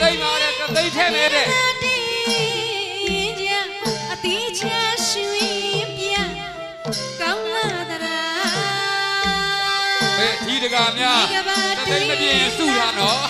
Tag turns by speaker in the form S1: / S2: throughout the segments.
S1: သိမ့်ပါတဲ့တသိမ့်ထဲနဲ့တဲ့
S2: အတိချာရွှေပြကောင်းလာသလား
S1: ဘယ်ဒီတကာများတသိမ့်မပြင်းရင်စုတာနော်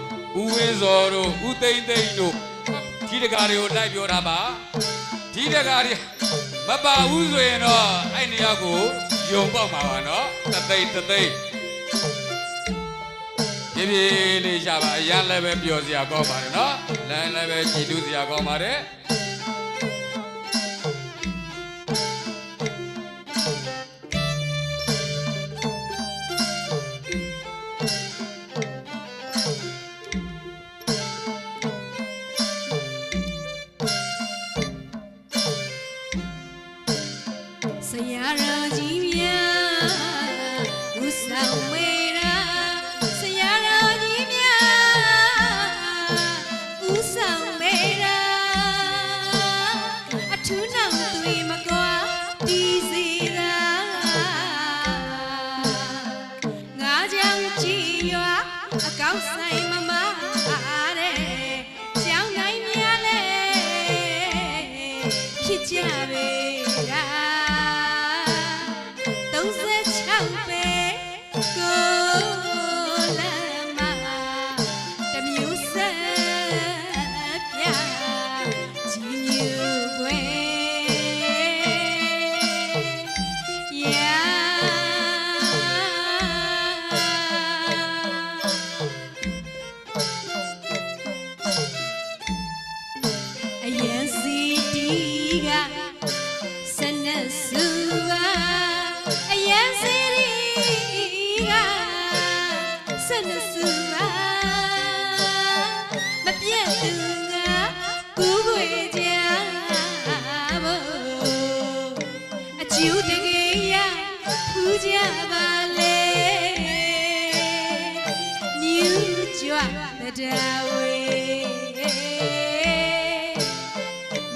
S1: စွာ
S2: ဖယားမြတ်စွာဖယား
S1: ဟလောဟလောဦးဝင်းစောတို့ဦးသိမ့်သိမ့်တို့ဒီတကာတွေကိုလိုက်ပြောတာပါဒီတကာတွေမပါဘူးဆိုရင်တော့အဲ့နေရာကိုယုံပေါက်မှာပါနော်တသိမ့်တသိမ့်ပြေးပြေးလေးရှာပါအရန်လည်းပဲပျော်စရာကောင်းပါတယ်နော်လမ်းလည်းပဲကြည်တူးစရာကောင်းပါတယ်
S2: အကောက် စနစုပါမပြတ်သူကကူးခွေကြဖို့အကျူတကယ်ရဖူးကြပါလေမြူးကြွတရားဝေ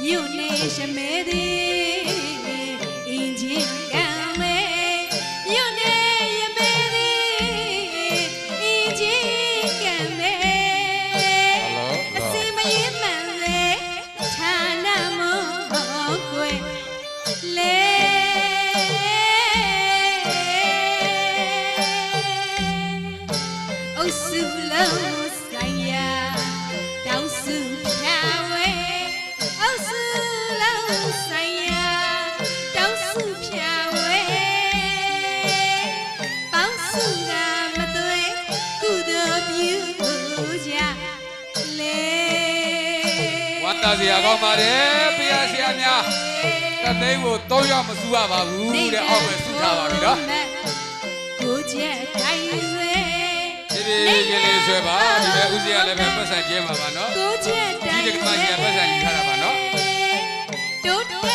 S2: မြို့နေရှမဲသည် စုလုံးဆိုင်ရာတောင်းစုဖြာဝဲအုပ်စုလုံးဆိုင်ရာတောင်းစုဖြာဝဲပေါင်းစုကမသွဲကုသိုလ်ပြုကြလေ
S1: ဝမ်းသာစရာကောင်းပါတယ်ပြရဆရာများတသိန်းကို၃ရောက်မစုရပါဘူးတဲ့အောက်ပဲစုထားပါပြီနော်
S2: ကိုကျက်တိုင်း စေ
S1: ဒီဒီကလေးဆွဲပါဒီမဲ့ဦးစီးရလည်းပဲပတ်စံကျဲမှာပါနော်
S2: ကိုကျက်တိုင်း
S1: ဒီကမှကြီးကပတ်စံကြီးထားတာပါနော်
S2: တိုးတက်မြိုင်မသွေးကောင်းကျို